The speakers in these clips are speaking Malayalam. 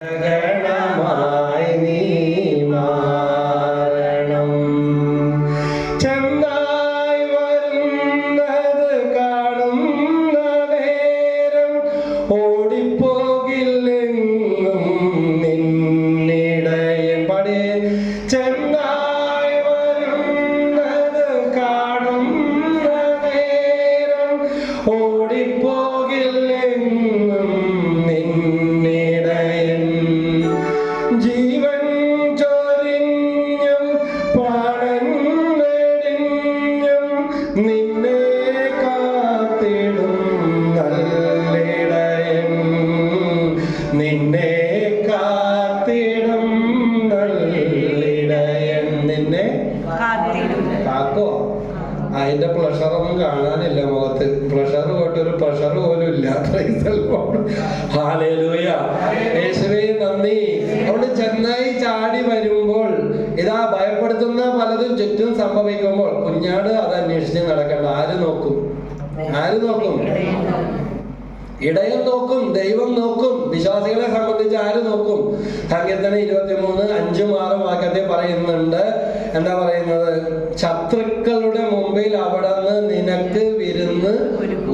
Uh, നിന്നെ കാത്തിടും നല്ലിടയൻ. നിന്നെ കാക്കോ? അതിന്റെ പ്ലഷർ ഒന്നും കാണാനില്ല മുഖത്ത്. പ്ലഷർ പോയിട്ട് ഒരു പ്രഷർ പോലും ഇല്ല. ഹാലേലൂയ യേശുവേ നന്ദി. അവിടെ ചെന്നായി ചാടി വരുമ്പോൾ ഇതാ ഭയപ്പെടുത്തുന്ന പലതും ചുറ്റും സംഭവിക്കുമ്പോൾ കുഞ്ഞാട് അത് അന്വേഷിച്ച് നടക്കണ്ട. ആര് നോക്കും? ആര് നോക്കും? ഇടയൻ നോക്കും ദൈവം നോക്കും വിശ്വാസികളെ സംബന്ധിച്ച് ആര് നോക്കും? സങ്കീർത്തനം ഇരുപത്തിമൂന്ന് അഞ്ചും ആറും വാക്യത്തിൽ പറയുന്നുണ്ട്. എന്താ പറയുന്നത്? ശത്രുക്കളുടെ മുമ്പിൽ അവിടെ നിന്ന് നിനക്ക് വിരുന്ന്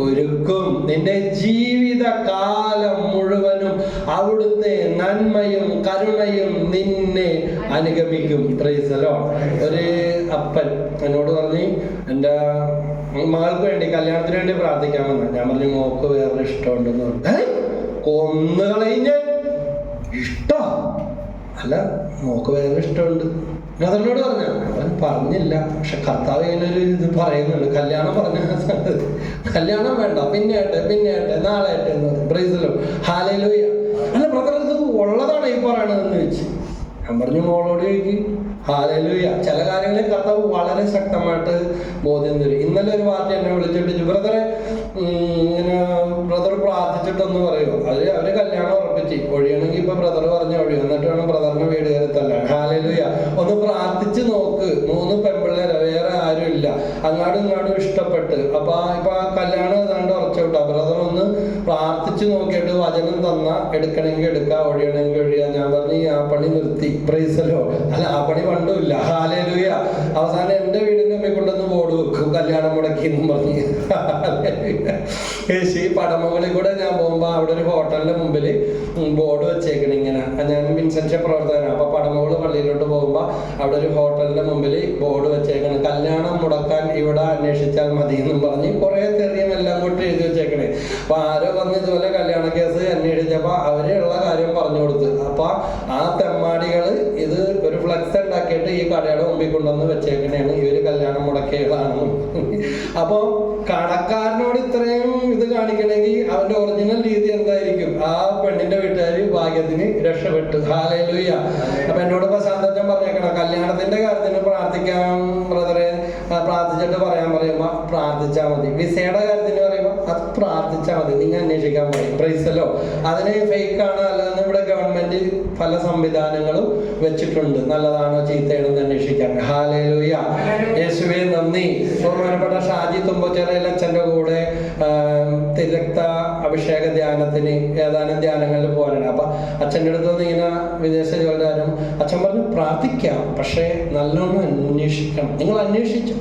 ഒരുക്കും. നിന്റെ ജീവിതകാലം മുഴുവനും അവിടുത്തെ നന്മയും കരുണയും നിന്നെ അനുഗമിക്കും. പ്രൈസലോ ഒരു അപ്പൻ എന്നോട് പറഞ്ഞു എന്റെ മകൾക്ക് വേണ്ടി കല്യാണത്തിന് വേണ്ടി പ്രാർത്ഥിക്കാൻ ഞാൻ പറഞ്ഞു മോക്ക് വേറെ ഇഷ്ടമുണ്ടെന്ന് പറഞ്ഞു. "ഏയ്? കൊന്നു കളയിഞ്ഞ. ഇഷ്ടോ? അല്ല മോക്ക് വേറെ ഇഷ്ടമുണ്ട്. അതിനോട് പറഞ്ഞു അവൻ പറഞ്ഞില്ല. പക്ഷെ കർത്താവ് ഇങ്ങനൊരു ഇത് പറയുന്നുണ്ട്. കല്യാണം പറഞ്ഞ കല്യാണം വേണ്ട പിന്നെ ആട്ടെ പിന്നെ ആട്ടെ നാളെ ആട്ടെ എന്ന് പറഞ്ഞു. ഹാലയിലോയ അല്ല ബ്രദർ ഇത് ഉള്ളതാണ് ഈ പറയണതെന്ന് വെച്ച് ഞാൻ പറഞ്ഞു മോളോട് ചോദിക്കും. ഹാലലുയ. ചില കാര്യങ്ങളിൽ കർത്താവ് വളരെ ശക്തമായിട്ട് ബോധ്യം തരും. ഇന്നലെ ഒരു പാർട്ടി എന്നെ വിളിച്ചിട്ട് ബ്രദറെ ഇങ്ങനെ ബ്രദർ പ്രാർത്ഥിച്ചിട്ടൊന്ന് പറയുമോ അത് അവർ കല്യാണം ഉറപ്പിച്ച്. ഒഴിയണമെങ്കിൽ ഇപ്പൊ ബ്രദർ പറഞ്ഞ ഒഴിയും. എന്നിട്ട് വേണം ബ്രദറിന്റെ വീട് കയറത്തല്ല ഹാലലൂയ. ഒന്ന് പ്രാർത്ഥിച്ച് നോക്ക്. മൂന്ന് പെൺപിള്ളേരെ വേറെ ആരും ഇല്ല അങ്ങാടും ഇങ്ങാടും ഇഷ്ടപ്പെട്ട്. അപ്പൊ ഇപ്പൊ ആ കല്യാണം പ്രാർത്ഥിച്ച് നോക്കിയിട്ട് വചനം തന്ന എടുക്കണമെങ്കിൽ എടുക്കുക ഒഴിയണമെങ്കിൽ ഒഴിയാ. ഞാൻ പറഞ്ഞു ആ പണി നിർത്തി. പ്രൈസലോ അല്ല ആ പണി പണ്ടുമില്ല ഹാലേലൂയ അവസാനം എന്റെ വീടിന്റെ മുമ്പിൽ കൊണ്ടൊന്ന് ബോർഡ് വെക്കും. കല്യാണം മുടക്കി എന്നും പറഞ്ഞ് ഈ പടമുകളിൽ കൂടെ ഞാൻ പോകുമ്പോ അവിടെ ഒരു ഹോട്ടലിന്റെ മുമ്പിൽ ബോർഡ് വെച്ചേക്കണം ഇങ്ങനെ. ഞാൻ വിൻസെൻഷ്യ പ്രവർത്തകനാണ് അപ്പൊ പടമുകൾ പള്ളിയിലോട്ട് പോകുമ്പോ അവിടെ ഒരു ഹോട്ടലിന്റെ മുമ്പിൽ ബോർഡ് വെച്ചേക്കണം. കല്യാണം മുടക്കാൻ ഇവിടെ അന്വേഷിച്ചാൽ മതി എന്നും പറഞ്ഞ് കുറെ തെറിയും എല്ലാം കൂട്ടി എഴുതി വെച്ചേക്കണേ. അപ്പൊ ആരോ വന്ന് ഇതുപോലെ കല്യാണ ഈ കടയുടെ മുമ്പിൽ കൊണ്ടുവന്ന് ഈ ഒരു കല്യാണം മുടക്കിയതാണെന്നും. അപ്പൊ കടക്കാരനോട് ഇത്രയും ഇത് കാണിക്കണമെങ്കിൽ അവന്റെ ഒറിജിനൽ രീതി എന്തായിരിക്കും? ആ പെണ്ണിന്റെ വീട്ടുകാരി ഭാഗ്യത്തിന് രക്ഷപ്പെട്ടു. ഹാലയിലൂയ അപ്പൊ എന്നോട് ഇപ്പൊ ശാന്തജൻ പറഞ്ഞേക്കണം കല്യാണത്തിന്റെ കാര്യത്തിന് പ്രാർത്ഥിക്കാൻ ബ്രദറെ പ്രാർത്ഥിച്ചിട്ട് പറയാൻ പറയുമ്പോ പ്രാർത്ഥിച്ചാൽ മതി. വിസയുടെ കാര്യത്തിന് പറയുമ്പോ അത് പ്രാർത്ഥിച്ചാൽ മതി. നിങ്ങൾ അന്വേഷിക്കാൻ പറയും. പ്രൈസല്ലോ അതിന് ഫേക്ക് ആണ്? അല്ലാതെ ഇവിടെ ഗവൺമെന്റ് പല സംവിധാനങ്ങളും വെച്ചിട്ടുണ്ട്. നല്ലതാണോ ചീത്തയാണെന്ന് അന്വേഷിക്കാൻ. ഹാലയിലൂയ യേശുവെ നന്ദി. ബഹുമാനപ്പെട്ട ഷാജി തുമ്പച്ചേരയിൽ അച്ഛന്റെ കൂടെ തിരക്ത അഭിഷേക ധ്യാനത്തിന് ഏതാനും ധ്യാനങ്ങളിൽ പോകാനാണ്. അപ്പൊ അച്ഛന്റെ അടുത്ത് നിന്ന് ഇങ്ങനെ വിദേശ ജോലിക്കാരും അച്ഛൻ പറഞ്ഞു പ്രാർത്ഥിക്കാം. പക്ഷേ നല്ലോണം അന്വേഷിക്കണം. നിങ്ങൾ അന്വേഷിച്ചു.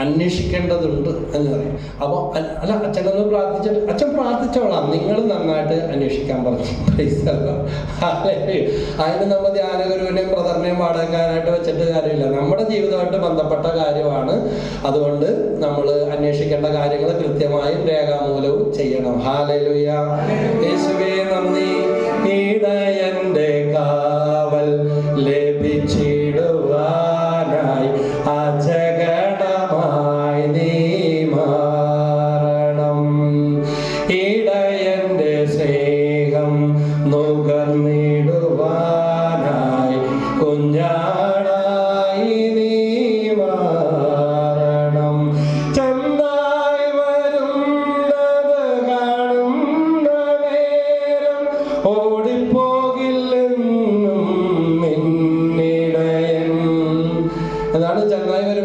അന്വേഷിക്കേണ്ടതുണ്ട് എന്ന് പറയും. അപ്പോൾ അല്ല അച്ഛനൊന്ന് പ്രാർത്ഥിച്ചിട്ട് അച്ഛൻ പ്രാർത്ഥിച്ചോളാം. നിങ്ങൾ നന്നായിട്ട് അന്വേഷിക്കാൻ പറഞ്ഞു. അതിന് നമ്മൾ ധ്യാനഗുരുവിനെയും ബ്രദറിനെയും പാടാനായിട്ട് വെച്ചിട്ട് കാര്യമില്ല. നമ്മുടെ ജീവിതമായിട്ട് ബന്ധപ്പെട്ട കാര്യമാണ്. അതുകൊണ്ട് നമ്മൾ അന്വേഷിക്കേണ്ട കാര്യങ്ങൾ കൃത്യമായും രേഖാമൂലവും ചെയ്യണം. ഹാലലുയ യേശുവേ നന്ദി. ഇടയന്റെ കാവൽ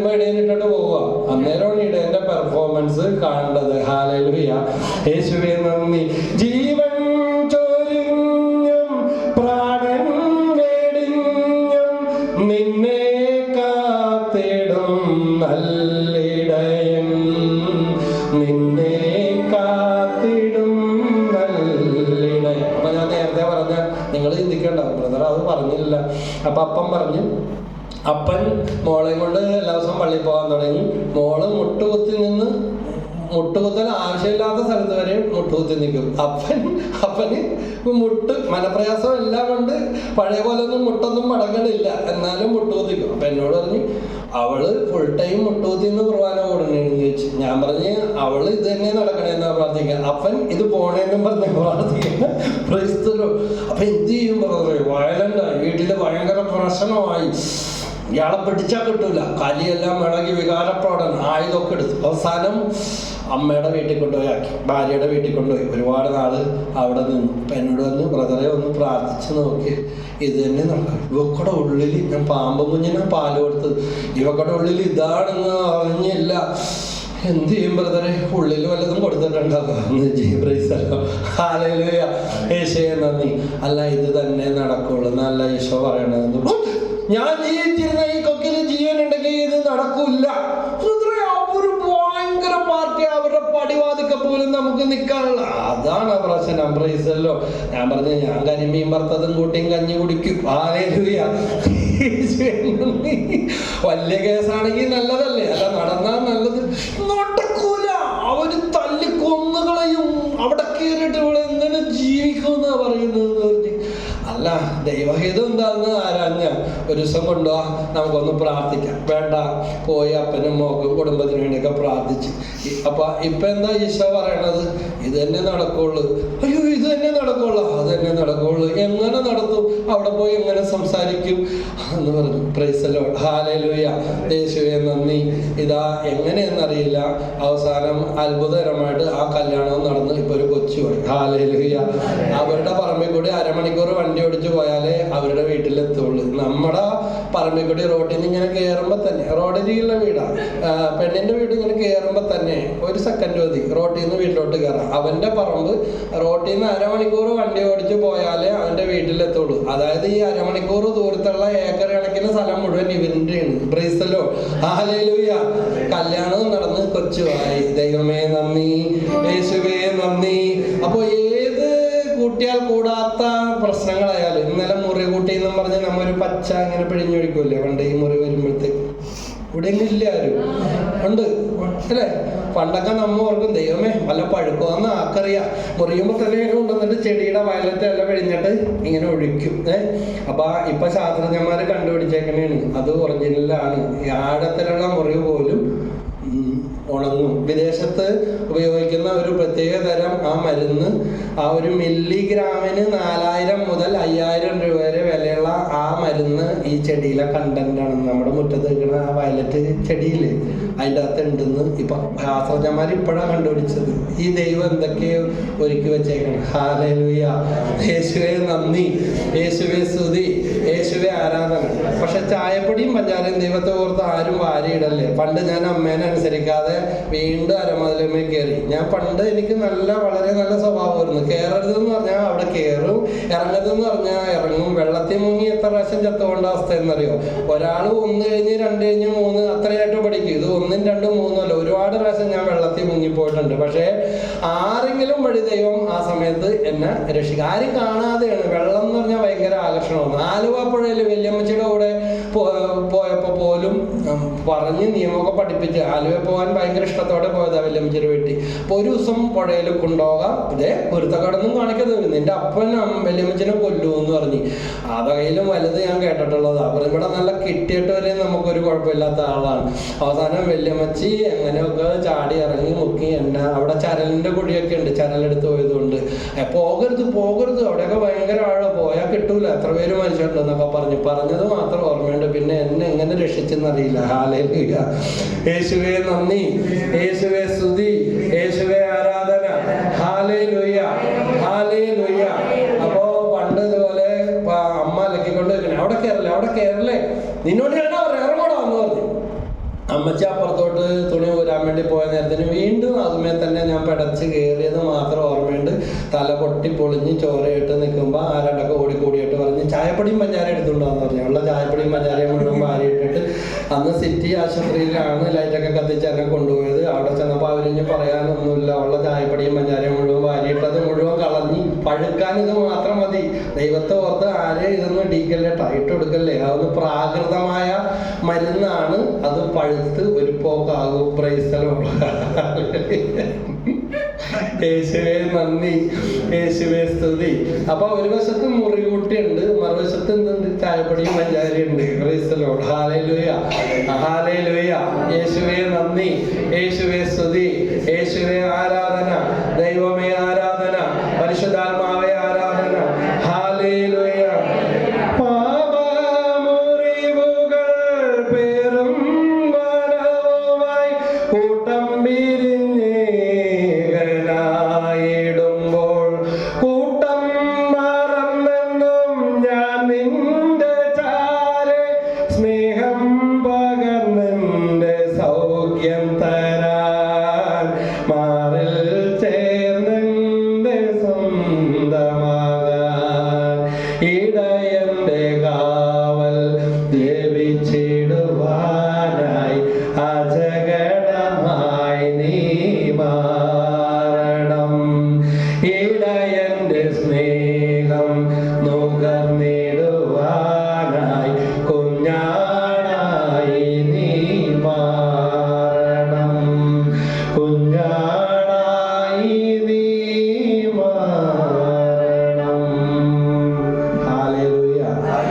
വരുമ്പോൾ ഇടയിലിട്ടിട്ട് പോവുക. അന്നേരമാണ് ഇടയന്റെ പെർഫോമൻസ് കാണേണ്ടത് ഹാലലുയ യേശുവെ നന്ദി. ജീവൻ പ്രാണൻ നിന്നെ കാത്തിടും നിന്നെ കാത്തിടും നേരത്തെ നിങ്ങൾ പറഞ്ഞില്ല. അപ്പൊ അപ്പം പറഞ്ഞു അപ്പൻ മോളെ കൊണ്ട് എല്ലാ ദിവസവും പള്ളിയിൽ പോകാൻ തുടങ്ങി. മോൾ മുട്ടുകുത്തി നിന്ന് മുട്ടുകുത്തൽ ആവശ്യമില്ലാത്ത സ്ഥലത്ത് വരെ മുട്ടുകുത്തി നിൽക്കും. അപ്പൻ അപ്പന് മുട്ട് മനപ്രയാസം എല്ലാം കൊണ്ട് പഴയ പോലെ ഒന്നും മുട്ടൊന്നും മടങ്ങണില്ല. എന്നാലും മുട്ടുകുത്തിക്കും. അപ്പൊ എന്നോട് പറഞ്ഞു അവൾ ഫുൾ ടൈം മുട്ടുകുത്തി നിന്ന് കുർബാന കൂടണേന്ന് ചോദിച്ചു. ഞാൻ പറഞ്ഞ് അവൾ ഇത് തന്നെ നടക്കണേന്നാ പ്രാർത്ഥിക്കുക അപ്പൻ ഇത് പോണേന്നും പറഞ്ഞ പ്രാർത്ഥിക്കുന്ന ക്രൈസ്തലോ അപ്പൊ എന്ത് ചെയ്യും പറഞ്ഞു വയലന്റായി വീട്ടിൽ ഭയങ്കര പ്രശ്നമായി. ഇയാളെ പിടിച്ചാൽ കിട്ടൂല. കലിയെല്ലാം ഇളകി വികാരപ്രകടനം ആയുധമൊക്കെ എടുത്തു അവസാനം അമ്മയുടെ വീട്ടിൽ കൊണ്ടുപോയി ആക്കി. ഭാര്യയുടെ വീട്ടിൽ കൊണ്ടുപോയി. ഒരുപാട് നാൾ അവിടെ നിന്നു അപ്പം എന്നോട് വന്ന് ബ്രദറെ ഒന്ന് പ്രാർത്ഥിച്ച് നോക്കി. ഇത് തന്നെ നടക്കും. ഇവക്കടെ ഉള്ളിൽ ഞാൻ പാമ്പ് കുഞ്ഞിനെ പാൽ കൊടുത്തത്. ഇവക്കടെ ഉള്ളിൽ ഇതാണെന്ന് അറിഞ്ഞില്ല. എന്ത് ചെയ്യും ബ്രദറെ ഉള്ളിൽ വല്ലതും കൊടുത്തിട്ടുണ്ടാകും യേശയെ നന്ദി. അല്ല ഇത് തന്നെ നടക്കുള്ളൂ. നല്ല ഈശോ പറയണത് ഞാൻ ജീവിച്ചിരുന്ന ഈ കൊക്കിന് ജീവൻ ഇത് നടക്കൂല ബ്രദറെ, ഭയങ്കര പാർട്ടി അവരുടെ പടിവാതിക്ക പോലും നമുക്ക് നിൽക്കാനുള്ള. അതാണ് പ്രശ്നം. പ്രൈസല്ലോ ഞാൻ പറഞ്ഞു ഞാൻ കരിമീൻ വറുത്തതും കൂട്ടിയും കഞ്ഞി കുടിക്കും. ആലേലുയ വലിയ കേസാണെങ്കിൽ നല്ലതല്ലേ? അല്ല നടന്നാൽ നല്ലത്. ഒരു ദിവസം കൊണ്ടുപോവാ നമുക്കൊന്ന് പ്രാർത്ഥിക്കാം. വേണ്ട പോയി അപ്പനും മോക്കും കുടുംബത്തിന് വേണ്ടിയൊക്കെ പ്രാർത്ഥിച്ച്. അപ്പൊ ഇപ്പൊ എന്താ ഈശോ പറയണത്? ഇത് തന്നെ നടക്കുള്ളൂ. അയ്യോ ഇത് തന്നെ നടക്കുള്ളൂ. അത് തന്നെ നടക്കുള്ളൂ. എങ്ങനെ നടത്തും? അവിടെ പോയി എങ്ങനെ സംസാരിക്കും എന്ന് പറഞ്ഞു. പ്രൈസലോ ഹാലലൂയ യേശുവെ നന്ദി. ഇതാ എങ്ങനെയെന്നറിയില്ല. അവസാനം അത്ഭുതകരമായിട്ട് ആ കല്യാണം നടന്ന്. ഇപ്പൊ ഒരു കൊച്ചു ഹാലലൂയ അവരുടെ പറമ്പിൽ കൂടി അരമണിക്കൂർ വണ്ടി ഓടിച്ചു പോയാലേ അവരുടെ വീട്ടിലെത്തുള്ളൂ. നമ്മുടെ പറമ്പിൽ കൂടി റോഡിൽ നിന്ന് ഇങ്ങനെ കയറുമ്പോ തന്നെ റോഡിലുള്ള വീടാണ് പെണ്ണിന്റെ വീട് ഇങ്ങനെ കയറുമ്പോ തന്നെ ഒരു സെക്കൻഡ് മതി. റോട്ടിൽ നിന്ന് വീട്ടിലോട്ട് കയറാം അവന്റെ പറമ്പ് റോട്ടിൽ നിന്ന് അരമണിക്കൂർ വണ്ടി ഓടിച്ചു പോയാലേ അവന്റെ വീട്ടിലെത്തുള്ളൂ. അതായത് ഈ അരമണിക്കൂർ ദൂരത്തുള്ള ഏക്കർ കണക്കിന് സ്ഥലം മുഴുവൻ ഇവന്റെയാണ് ബ്രീസലോ ഹാലൂയ കല്യാണവും നടന്ന് കൊച്ചുമായി ദൈവമേ നന്ദി. യേശുവേ നന്ദി. അപ്പൊ ഏത് കൂട്ടിയാൽ കൂടാത്ത പ്രശ്നങ്ങളായാലും ഇന്നലെ മുറി കൂട്ടി എന്നും പറഞ്ഞ് നമ്മൊരു പച്ച ഇങ്ങനെ പിഴിഞ്ഞൊഴിക്കൂലേ പണ്ട് ഈ മുറി വരുമ്പോഴത്തേക്ക്. ഇവിടെ ഇല്ല ആരും ഉണ്ട് അല്ലേ? പണ്ടൊക്കെ നമ്മ ഓർക്കും ദൈവമേ വല്ല പഴുക്കുമെന്ന് ആക്കറിയാം. മുറിയുമ്പോൾ തന്നെ കൊണ്ടുവന്നിട്ട് ചെടിയുടെ വയലത്തെ എല്ലാം വിഴിഞ്ഞിട്ട് ഇങ്ങനെ ഒഴിക്കും ഏഹ് അപ്പൊ ഇപ്പൊ ശാസ്ത്രജ്ഞന്മാര് കണ്ടുപിടിച്ചേക്കണേണ്. അത് ഒറിജിനലാണ് ആഴത്തിലുള്ള മുറിവ് പോലും ഉണങ്ങും. വിദേശത്ത് ഉപയോഗിക്കുന്ന ഒരു പ്രത്യേക തരം ആ മരുന്ന് ആ ഒരു മില്ലിഗ്രാമിന് നാലായിരം മുതൽ അയ്യായിരം രൂപ ആ മരുന്ന് ഈ ചെടിയിലെ കണ്ടന്റ് ആണ് നമ്മുടെ മുറ്റത്ത് നിൽക്കുന്ന ആ വയലറ്റ് ചെടിയില്ലേ? അതിന്റെ അകത്ത് ഉണ്ടെന്ന് ഇപ്പൊ ശാസ്ത്രജ്ഞന്മാർ ഇപ്പോഴാണ് കണ്ടുപിടിച്ചത്. ഈ ദൈവം എന്തൊക്കെയോ ഒരുക്കി വെച്ചേക്കണം. ഹാലൂയ യേശുവെ നന്ദി. യേശുവെ സ്തുതി. ചായപ്പൊടിയും പഞ്ചാരയും ദൈവത്തെ ഓർത്ത് ആരും വാരിയിടല്ലേ. പണ്ട് ഞാൻ അമ്മേനെ അനുസരിക്കാതെ വീണ്ടും അരമതിലമേ കയറി. ഞാൻ പണ്ട് എനിക്ക് നല്ല വളരെ നല്ല സ്വഭാവമായിരുന്നു. കയറരുതെന്ന് പറഞ്ഞാൽ അവിടെ കയറും ഇറങ്ങരുതെന്ന് പറഞ്ഞാൽ ഇറങ്ങും. വെള്ളത്തിൽ മുങ്ങി എത്ര പ്രാവശ്യം ചത്തുകൊണ്ട അവസ്ഥ എന്നറിയോ? ഒരാൾ ഒന്ന് കഴിഞ്ഞ് രണ്ട് കഴിഞ്ഞ് മൂന്ന് അത്രയായിട്ട് പഠിക്കും. ഇത് ഒന്നും രണ്ടും മൂന്നും അല്ല. ഒരുപാട് പ്രാവശ്യം ഞാൻ വെള്ളത്തിൽ മുങ്ങിപ്പോയിട്ടുണ്ട്. പക്ഷേ ആരെങ്കിലും വഴി ദൈവം ആ സമയത്ത് എന്നെ രക്ഷിക്കും. ആരും കാണാതെയാണ്. വെള്ളം എന്ന് പറഞ്ഞാൽ ഭയങ്കര ആകർഷണമാണ് ആലുവ പുഴയിൽ വല്യമ്മച്ചിയുടെ കൂടെ പോ- പോയപ്പോ പോലും പറഞ്ഞ് നിയമമൊക്കെ പഠിപ്പിച്ച് ആലുവ പോകാൻ ഭയങ്കര ഇഷ്ടത്തോടെ പോയതാ വല്യമ്മച്ചിയുടെ വീട്ടിൽ. അപ്പൊ ഒരു ദിവസം പുഴയിൽ കൊണ്ടുപോകാം. ഇതേ പൊരുത്തക്കടന്നും കാണിക്കുന്നത് നിന്റെ അപ്പൻ വല്യമ്മച്ചിനെ കൊല്ലൂ എന്ന് പറഞ്ഞു. ആ വകയിലും വലുത് ഞാൻ കേട്ടിട്ടുള്ളത്. അവർ ഇവിടെ നല്ല കിട്ടിയിട്ട് വരെ നമുക്കൊരു കുഴപ്പമില്ലാത്ത ആളാണ്. അവസാനം വല്യമ്മച്ചി എങ്ങനെയൊക്കെ ചാടി ഇറങ്ങി മുക്കി എന്നെ അവിടെ ചരലിന്റെ കൊടിയൊക്കെ ഉണ്ട് ചരലെടുത്ത് പോയതുകൊണ്ട്. "ഏ, പോകരുത് പോകരുത്. അവിടെയൊക്കെ ഭയങ്കര ആഴ. പോയാൽ കിട്ടൂല. എത്ര പേര് മനുഷ്യരുണ്ടെന്നൊക്കെ പറഞ്ഞു. പറഞ്ഞത് മാത്രം ഓർമ്മയുണ്ട്. പിന്നെ എന്നെ എങ്ങനെ രക്ഷിച്ചെന്നറിയില്ല. ഹാലേലുയ യേശുവേ നന്ദി. യേശുവേ സ്തുതി. യേശുവേ ആരാധന. ഹാലേലുയ ഹാലേലുയ അപ്പോ പണ്ട് ഇതുപോലെ അമ്മ അലക്കിക്കൊണ്ട് അവിടെ കയറല്ലേ അവിടെ കേരളേ നിന്നോട് ഞാൻ പറയാം ഇറങ്ങോടാ എന്ന് പറഞ്ഞു അമ്മച്ചി അപ്പുറത്തോട്ട് തുണി ഊരാൻ വേണ്ടി പോയ നേരത്തിന് വീണ്ടും അതുമേ തന്നെ ഞാൻ പെടച്ച് കയറിയത് മാത്രം ഓർമ്മയുണ്ട്. തല പൊട്ടി പൊളിഞ്ഞ് ചോരയിട്ട് നിൽക്കുമ്പോൾ ആരണ്ടൊക്കെ ഓടിക്കൂടിയിട്ട് പറഞ്ഞ് ചായപ്പൊടിയും പഞ്ചാര എടുത്തുണ്ടോന്ന് പറഞ്ഞു. ഉള്ള ചായപ്പൊടിയും പഞ്ചാരയും മുഴുവൻ വാരിയിട്ടിട്ട് അന്ന് സിറ്റി ആശുപത്രിയിലാണ് ലൈറ്റൊക്കെ കത്തിച്ച് എന്നെ കൊണ്ടുപോയത്. അവിടെ ചെന്നപ്പോൾ അവരിഞ്ഞ് പറയാനൊന്നുമില്ല. ഉള്ള ചായപ്പൊടിയും പഞ്ചാരയും മുഴുവൻ വാരിയിട്ടത് മുഴുവൻ കളഞ്ഞ് പഴുക്കാൻ ഇത് മാത്രം മതി. ദൈവത്തെ ഓർത്ത് ആരെയും ഇതൊന്നും ഇടിക്കല്ലേ ടൈറ്റ് കൊടുക്കല്ലേ അതൊന്ന് പ്രാകൃതമായ മരുന്നാണ് അത് പഴുത്ത് ഒരു പോക്കാകും. പ്രൈസലുള്ള യേശുവേ നന്ദി. യേശുവേ സ്തുതി. അപ്പൊ ഒരു വശത്ത് മുറികൂട്ടിയുണ്ട് മറുവശത്ത് എന്തുണ്ട്? ചായപ്പൊടിയും പഞ്ചാരിയുണ്ട് ക്രൈസ്തലോട് ഹാലേലുയ ഹാലേലുയ യേശുവേ നന്ദി. യേശുവേ സ്തുതി. യേശുവേ ആരാധന. me.